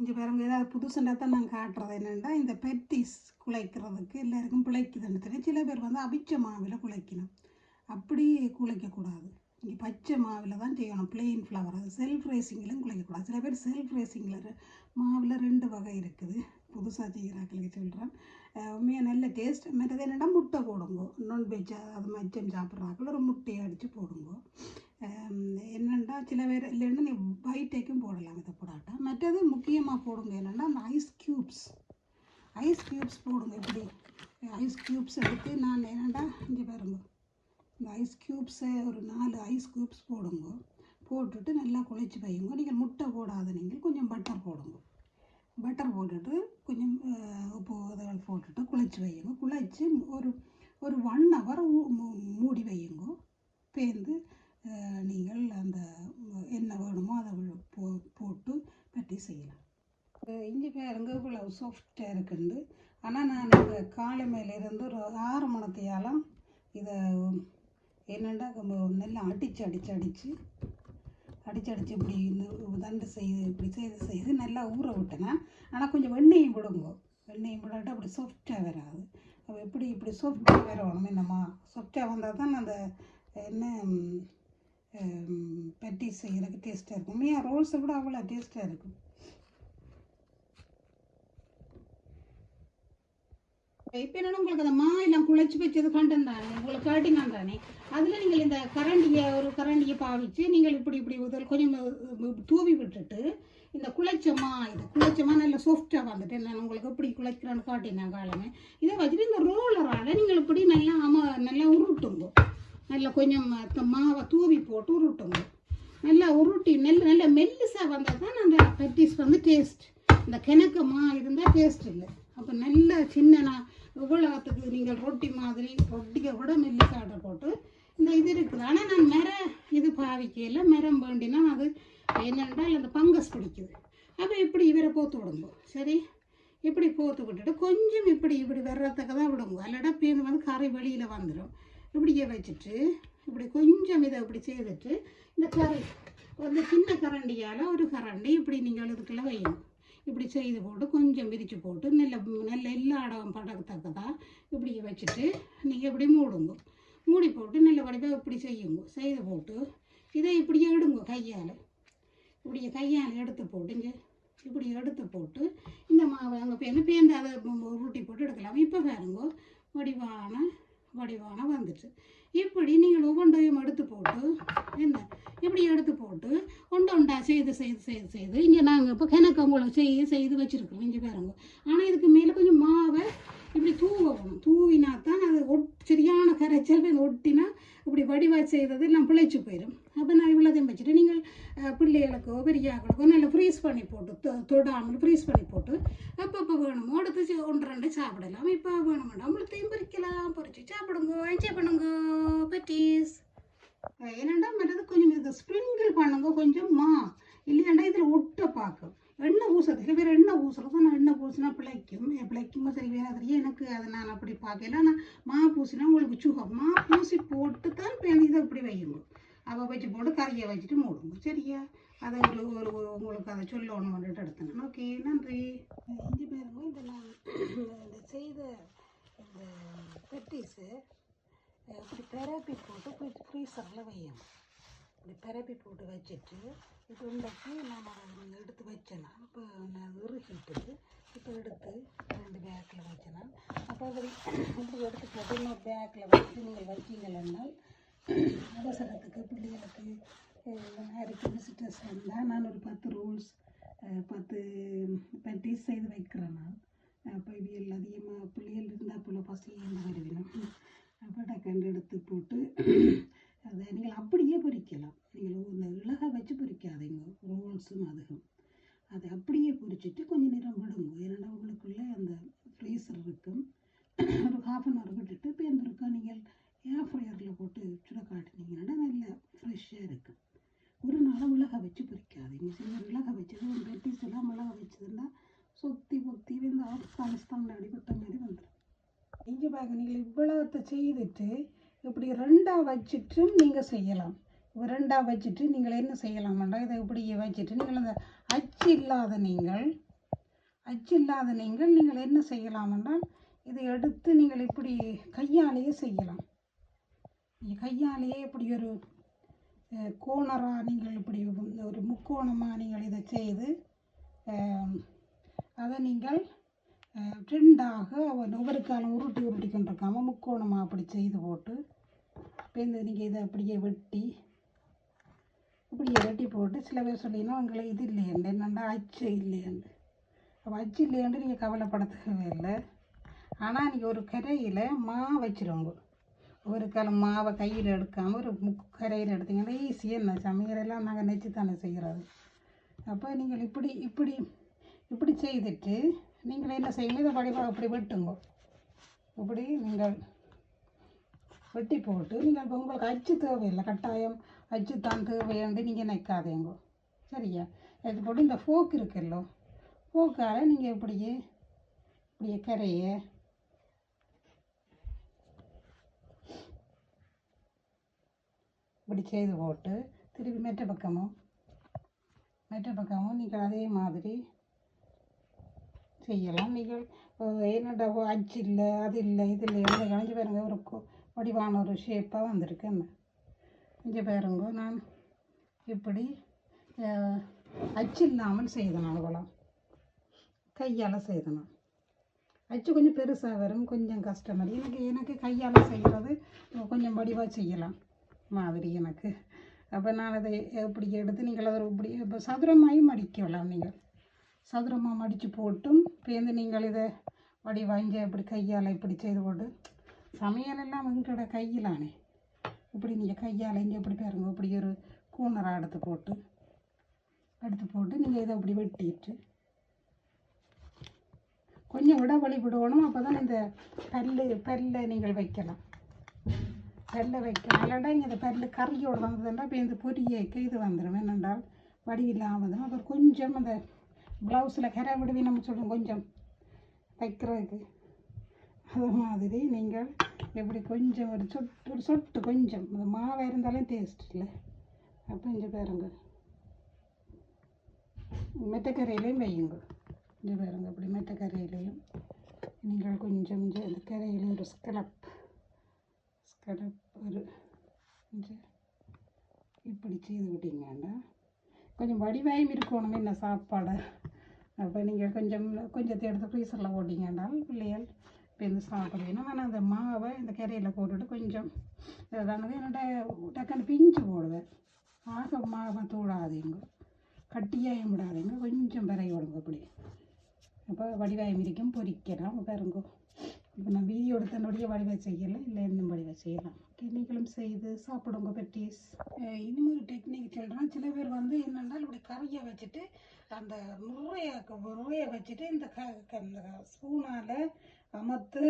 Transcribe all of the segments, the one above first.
இங்கே பாருங்க ஏதாவது புதுசுண்டா தான் நான் காட்டுறது என்னென்னா இந்த பெட்டிஸ் குழைக்கிறதுக்கு எல்லாருக்கும் பிழைக்குதுன்னு தெரியும். சில பேர் வந்து அவிச்ச மாவில் குழைக்கணும் அப்படி குலைக்கக்கூடாது. இங்கே பச்சை மாவில் தான் செய்யணும். பிளெயின் ஃப்ளவர் அது செல்ஃப் ரேசிங்கிலும் குலைக்கக்கூடாது. சில பேர் செல்ஃப் ரேசிங்கில் மாவில் ரெண்டு வகை இருக்குது. புதுசாக செய்கிறாக்களுக்கு சொல்கிறேன் உண்மையாக நல்ல டேஸ்ட் மற்றது என்னென்னா முட்டை போடுங்க. நான்வெஜ் அது மச்சம் சாப்பிட்றாக்கள் ஒரு முட்டையை அடித்து போடுங்க. என்னென்னா சில பேர் இல்லைன்னா நீ பைட்டேக்கும் போடலாம் இதை போடாட்டா மற்றது முக்கியமாக போடுங்க என்னென்னா அந்த ஐஸ் க்யூப்ஸ் ஐஸ் க்யூப்ஸ் போடுங்க இப்படி ஐஸ் க்யூப்ஸ் எடுத்து நான் என்னென்னா இங்கே பாருங்க இந்த ஐஸ் க்யூப்ஸை ஒரு நாலு ஐஸ் க்யூப்ஸ் போடுங்க போட்டுட்டு நல்லா குழைச்சி வைங்க நீங்கள் முட்டை போடாத நீங்கள் கொஞ்சம் பட்டர் போடுங்க பட்டர் போட்டுட்டு கொஞ்சம் உப்பு இதெல்லாம் போட்டுட்டு குழைச்சி வையுங்க குழைச்சி ஒரு ஒரு ஒன் ஹவர் மூடி வையுங்க பேர்ந்து நீங்கள் அந்த என்ன வேணுமோ அதை போ போட்டு பற்றி செய்யலாம். இஞ்சி பாருங்க இவ்வளோ சாஃப்டாக இருக்குண்டு. ஆனால் நான் இங்கே காலை மேலேருந்து ஒரு ஆறு மணத்தையாலும் இதை என்னென்னா நல்லா அடித்து அடித்து அடித்து அடித்து அடித்து இப்படி தண்டு செய்து இப்படி செய்து செய்து நல்லா ஊற விட்டேன்னா ஆனால் கொஞ்சம் வெண்ணெயும் விடுங்க. வெண்ணெயும் விடாட்டா அப்படி சாஃப்டாக வராது. அப்போ எப்படி இப்படி சாஃப்டாக வரணும் என்னம்மா சாஃப்டாக வந்தால் தான் அந்த என்ன பெட்டி செய்கிறதுக்கு டேஸ்ட்டாக இருக்கும். மீன் ரோல்ஸை விட அவ்வளோ டேஸ்ட்டாக இருக்கும். இப்போ உங்களுக்கு அந்த மா எல்லாம் குழைச்சி வச்சது கண்டன் தானே? உங்களுக்கு காட்டினா தானே? அதில் நீங்கள் இந்த கரண்டியை ஒரு கரண்டியை பாவிச்சு நீங்கள் இப்படி இப்படி முதல் கொஞ்சம் தூவி விட்டுட்டு இந்த குழைச்சமா இது குழைச்சமா நல்ல சாஃப்டாக வந்துட்டு நான் உங்களுக்கு எப்படி குழைக்கிறான்னு காட்டினேன் காலமே இதை வச்சுட்டு இந்த ரோலரால் நீங்கள் இப்படி நல்லா அம நல்லா உருட்டுங்க. நல்லா கொஞ்சம் மாவை தூவி போட்டு உருட்டுங்க நல்லா உருட்டி நெல் நல்லா மெல்லிசாக வந்தால் தான் அந்த பெட்டிஸ் வந்து டேஸ்ட் இந்த கிணக்கு மா இருந்தால் டேஸ்ட் இல்லை. அப்போ நல்ல சின்ன இவ்வளோத்துக்கு நீங்கள் ரொட்டி மாதிரி ரொட்டியை கூட மெல்லிசாட்டை போட்டு இந்த இது இருக்குது. ஆனால் நான் மர இது பாவிக்கையில் மரம் வேண்டினா அது என்னென்றால் அந்த பங்கஸ் பிடிக்குது. அப்போ இப்படி இவரை போத்து விடுங்க. சரி? இப்படி போத்து விட்டுட்டு கொஞ்சம் இப்படி இப்படி வர்றதுக்கு தான் விடுங்க. அல்லடா பேருந்து வந்து கரை வெளியில் வந்துடும் இப்படியே வச்சுட்டு இப்படி கொஞ்சம் இதை இப்படி செய்துட்டு இந்த கரை ஒரு சின்ன கரண்டியால் ஒரு கரண்டி இப்படி நீங்கள் இதுக்குள்ளே வையணும். இப்படி செய்து போட்டு கொஞ்சம் விரித்து போட்டு நல்ல நல்ல எல்லா இடம் படத்தக்கதாக இப்படி வச்சுட்டு நீங்கள் இப்படி மூடுங்க. மூடி போட்டு நல்ல வடிவாக இப்படி செய்யுங்க. செய்து போட்டு இதை இப்படியே எடுங்க கையால். இப்படி கையால் எடுத்து போட்டுங்க. இப்படி எடுத்து போட்டு இந்த மாவை அங்கே பேருந்து பேருந்து அதை உருட்டி போட்டு எடுக்கலாம். இப்போ பாருங்க வடிவான வடிவான வந்துட்டு இப்படி நீங்கள் ஒவ்வொன்றையும் எடுத்து போட்டு என்ன? இப்படி எடுத்து போட்டு ஒன்று ஒன்றா செய்து செய்து செய்து செய்து இங்கே நாங்கள் இப்போ கிணக்கு உங்களை செய்து செய்து வச்சுருக்கோம் இங்கே பாருங்க. ஆனால் இதுக்கு மேலே கொஞ்சம் மாவை இப்படி தூவணும் தூவினா தான் அது ஒட் சரியான கரைச்சல் ஒட்டினா இப்படி வடிவாக செய்தது நான் பிழைச்சி போயிடும் அப்போ நான் இவ்வளோதையும் வச்சுட்டு நீங்கள் பிள்ளைகளுக்கோ பெரியாக்களுக்கோ நல்லா ஃப்ரீஸ் பண்ணி போட்டு தொ- தொடாமல் ஃப்ரீஸ் பண்ணி போட்டு அப்பப்போ வேணுமோ எடுத்து ஒன்று ரெண்டு சாப்பிடலாம். இப்போ வேணுமெண்டா நம்மளுத்தையும் பொரிக்கலாம் சாப்பிடுங்க என்ஜாய் பண்ணுங்க. பட்டீஸ் என்னண்டா மற்றது கொஞ்சம் இதை ஸ்ப்ரிங்கிள் பண்ணுங்க கொஞ்சம். மா இல்லையாண்டா இதில் ஒட்ட பார்க்கும். எண்ணெய் ஊசுறது. சில பேர் எண்ணெய் ஊசுறது. நான் எண்ணெய் பூசினா பிழைக்கும். பிழைக்குமோ? சரி வேற தெரியும் எனக்கு அதை நான் அப்படி பார்க்கல. ஆனால் மா பூசினா உங்களுக்கு சுகம்? மா பூசி போட்டு தான் இதை இப்படி வையுங்க. அவள் வச்சு போட்டு கறியை வச்சுட்டு மூடுங்க. சரியா? அதை ஒரு ஒரு உங்களுக்கு அதை சொல்லணும் வந்துட்டு எடுத்தேன். ஓகே நன்றி. இஞ்சி பேருங்க இந்த நான் இந்த செய்த பெட்டிஸு eh, இப்படி பெரப்பி போட்டு ஃப்ரீ ஃப்ரீசரில் வையணும். இப்படி பெரப்பி போட்டு வச்சுட்டு இப்போ இன்றைக்கு நம்ம எடுத்து வச்சேனா இப்போ நான் உருகிட்டு இப்போ எடுத்து ரெண்டு பேக்கில் வச்சேனா அப்போ அப்படி இப்படி எடுத்து போட்டு பேக்கில் வச்சு நீங்கள் வச்சீங்கன்னா அவசரத்துக்கு பிள்ளைகளுக்கு அஹ், விசிட்டர்ஸ் வந்தால் நான் ஒரு பத்து ரூல்ஸ் பத்து பட்டிஸ் செய்து வைக்கிறேன் நான் அப்போ இவியல் அதிகமாக பிள்ளைகள் இருந்தால் போல பசி இந்த வருவினம் அப்போ டக்கண்டு எடுத்து போட்டு அதை நீங்கள் அப்படியே பொறிக்கலாம். நீங்கள் இந்த இலகை வச்சு பொறிக்காதீங்க. ரோல்ஸும் அதுவும். அதை அப்படியே பொறிச்சிட்டு கொஞ்சம் நேரம் விடுங்க. ஏன்னா உங்களுக்குள்ளே அந்த ஃப்ரீசர் இருக்கும். ஒரு ஹாஃப் அன் ஹவர் விட்டுட்டு பேருந்துருக்கா நீங்கள் ஏர் ஃப்ரையரில் போட்டு சுட காட்டினீங்கன்னா நல்லா ஃப்ரெஷ்ஷாக இருக்கும். ஒரு நாள் மிளகா வச்சு பொறிக்காதீங்க. சில மிளகா வச்சது ஒரு பெட்டிஸ் எல்லாம் மிளகா வச்சதுன்னா சொத்தி பொத்தி வந்து ஆப்கானிஸ்தான் அடிபட்ட மாதிரி வந்துடும் இங்கே பாருங்க நீங்கள் செய்துட்டு இப்படி ரெண்டாக வச்சுட்டு நீங்கள் செய்யலாம். ரெண்டாக வச்சுட்டு நீங்கள் என்ன செய்யலாம்னா இதை இப்படி வச்சுட்டு நீங்கள் அந்த அச்சு இல்லாத நீங்கள் அச்சு இல்லாத நீங்கள் நீங்கள் என்ன செய்யலாம் என்றால் இதை எடுத்து நீங்கள் இப்படி கையாலேயே செய்யலாம். நீங்கள் கையாலேயே இப்படி ஒரு கோணராக நீங்கள் இப்படி ஒரு முக்கோணமாக நீங்கள் இதை செய்து அதை நீங்கள் ரெண்டாக அவன் ஒவ்வொரு காலம் உருட்டி உருட்டி கொண்டிருக்காம முக்கோணமாக அப்படி செய்து போட்டு பேருந்து நீங்கள் இதை அப்படியே வெட்டி இப்படியே வெட்டி போட்டு சில பேர் சொல்லினா உங்களுக்கு இது இல்லையண்டு என்னென்னா அச்சு இல்லையண்டு. அப்போ அச்சு இல்லையண்டு நீங்கள் கவலைப்பட இல்லை. ஆனால் நீங்கள் ஒரு கரையில் மா வச்சுருவோங்க ஒரு காலம் மாவை கையில் எடுக்காமல் ஒரு முக் கரையில் எடுத்தீங்கன்னா ஈஸியாக என்ன சமையலெல்லாம் நாங்கள் நெச்சு தானே செய்கிறது அப்போ நீங்கள் இப்படி இப்படி இப்படி செய்துட்டு நீங்கள் என்ன செய்யுங்க இதை வடிவாக இப்படி வெட்டுங்க. இப்படி நீங்கள் வெட்டி போட்டு நீங்கள் இப்போ உங்களுக்கு அச்சு தேவையில்லை கட்டாயம் அச்சு தான் தேவையாண்டு நீங்கள் நிற்காதேங்க சரியா? இது போட்டு இந்த ஃபோக் இருக்குல்லோ ஃபோக்கால் நீங்கள் இப்படியே இப்படியே கரையை இப்படி செய்து போட்டு திருப்பி மெட்ட பக்கமும் மெட்ட பக்கமும் நீங்கள் அதே மாதிரி செய்யலாம். நீங்கள் என்னடா அச்சு இல்லை அது இல்லை இது இல்லை இந்த கணிஞ்சு பாருங்க. ஒரு வடிவான ஒரு ஷேப்பாக வந்திருக்கு என்ன இங்கே பாருங்க நான் இப்படி அச்சு இல்லாமல் செய்தேன் அவ்வளோலாம் கையால் செய்தேன். அச்சு கொஞ்சம் பெருசாக வரும் கொஞ்சம் கஷ்டமாக எனக்கு எனக்கு கையால் செய்கிறது கொஞ்சம் வடிவாக செய்யலாம். மாதிரி எனக்கு. அப்போ நான் அதை எப்படி எடுத்து நீங்கள் அதை இப்படி இப்போ சதுரமாயும் மடிக்கலாம் நீங்கள். சதுரமாக மடித்து போட்டும். பேருந்து நீங்கள் இதை வடிவாங்க இப்படி கையால் இப்படி செய்து போட்டு. சமையல் எல்லாம் உங்களோட கையிலானே. இப்படி நீங்கள் கையால் இங்கே இப்படி பாருங்க. இப்படி ஒரு கூனராக எடுத்து போட்டு. எடுத்து போட்டு நீங்கள் இதை அப்படி வெட்டிட்டு. கொஞ்சம் விட வழிபடணும் அப்போ தான் இந்த பல்லு பல்லை நீங்கள் வைக்கலாம். பல்லை வைக்கலாம். இல்லாட்டா இங்கே இந்த பல்லு கறியோடு வந்ததுன்னா இப்போ இந்த பொரியை இது வந்துடும் என்னென்றால் வடிவில்லாமல் வந்துடும் அப்புறம் கொஞ்சம் அந்த ப்ளவுஸில் கரை விடுவி நம்ம சொல்லுவோம் கொஞ்சம் தைக்கிறதுக்கு அது மாதிரி நீங்கள் இப்படி கொஞ்சம் ஒரு சொட்டு ஒரு சொட்டு கொஞ்சம் அந்த மாவை இருந்தாலும் டேஸ்ட் இல்லை. அப்போ இங்கே பாருங்க. மெட்டக்கரையிலையும் வையுங்க இங்கே பாருங்க அப்படி மெத்தக்கரையிலையும். நீங்கள் கொஞ்சம் இங்கே அந்த கரையில் ஒரு ஸ்கலப் ஸ்கலப் ஒரு இப்படி செய்து விட்டீங்கன்னா கொஞ்சம் வடிவாயும் இருக்கணுமே என்ன சாப்பாடு. அப்போ நீங்கள் கொஞ்சம் கொஞ்சத்தை எடுத்து ஃப்ரீசரில் போட்டிங்கன்னால் பிள்ளைகள் இப்போ சாப்பிடுவீங்க ஆனால் அந்த மாவை இந்த கரையில் போட்டுட்டு கொஞ்சம் இதானது என்னோட டக்குன்னு பிஞ்சு போடுவேன். ஆக மாவை தூடாதீங்க. கட்டியாயும் விடாதீங்க. கொஞ்சம் பிறகு விடுங்க அப்படி அப்போ வடிவாயம் இருக்கும் பொரிக்கலாம் பாருங்க இப்போ நான் வீடியோ எடுத்தனுடைய வடிவாய் செய்யலை இல்லை இன்னும் வடிவாய் செய்யலாம். ஓகே நீங்களும் செய்து சாப்பிடுங்க பெட்டிஸ். இன்னும் ஒரு டெக்னிக் சொல்கிறேன் சில பேர் வந்து என்னென்னா இப்படி கறியை வச்சுட்டு அந்த நுரைய முறையை வச்சுட்டு இந்த க க- ஸ்பூனால் அமர்த்து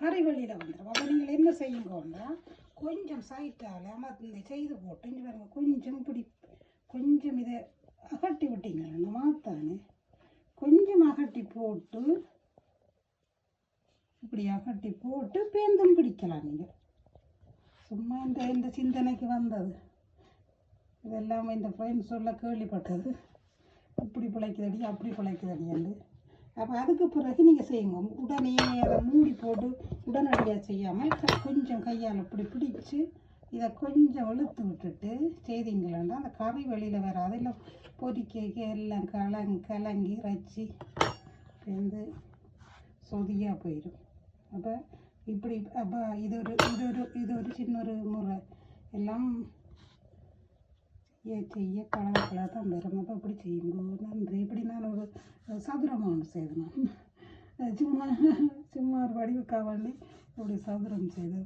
கறி வெளியில் வந்துடும் அப்போ நீங்கள் என்ன செய்யுங்கன்னா கொஞ்சம் சைட்டால் அமர்ந்து இந்த செய்து போட்டு இங்கே பாருங்க கொஞ்சம் இப்படி கொஞ்சம் இதை அகட்டி விட்டீங்க மாத்தானே கொஞ்சம் அகட்டி போட்டு இப்படியாக கட்டி போட்டு பேந்தும் பிடிக்கலாம் நீங்கள் சும்மா இந்த இந்த சிந்தனைக்கு வந்தது. இதெல்லாம் இந்த ஃப்ரெண்ட்ஸ் சொல்ல கேள்விப்பட்டது. இப்படி பிழைக்குதடி அப்படி பிழைக்குதடின்னு அப்போ அதுக்கு பிறகு நீங்கள் செய்யுங்க. உடனே அதை மூடி போட்டு உடனடியாக செய்யாமல் கொஞ்சம் கையால் இப்படி பிடிச்சி இதை கொஞ்சம் இழுத்து விட்டுட்டு செய்தீங்களா அந்த கறி வெளியில் வராது. இல்லை பொறிக்க எல்லாம் கலங் கலங்கி ரச்சி வந்து சொதியாக போயிடும் அப்போ இப்படி அப்போ இது ஒரு இது ஒரு இது ஒரு சின்ன ஒரு முறை. எல்லாம் செய்ய செய்ய கலர் தான் வரும். அப்போ இப்படி செய்யுங்க. நன்றி. இப்படி நான் ஒரு சதுரம் ஒன்று செய்தேன். சும்மா சும்மா ஒரு வடிவுக்காக வேண்டி இப்படி சதுரம் செய்து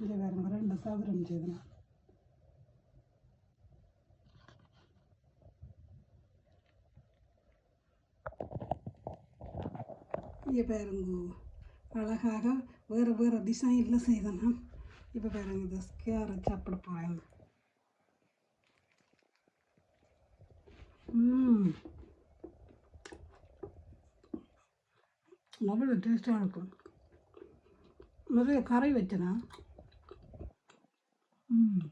இங்கே வேறுங்க ரெண்டு சதுரம் செய்தேன் இங்கே பாருங்க. அழகாக வேறு வேறு டிசைனில் செய்தேன்? இப்போ பாருங்க இந்த கேரட் சாப்பிட போகிறேன் அவ்வளோ டேஸ்ட்டாக இருக்கும். நிறைய கரை வச்சேனா ம்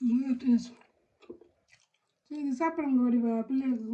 ம் டேஸ்ட் சரி இது சாப்பிடுங்க வடிவா பிள்ளைகளுக்கு பிள்ளைகளுக்கு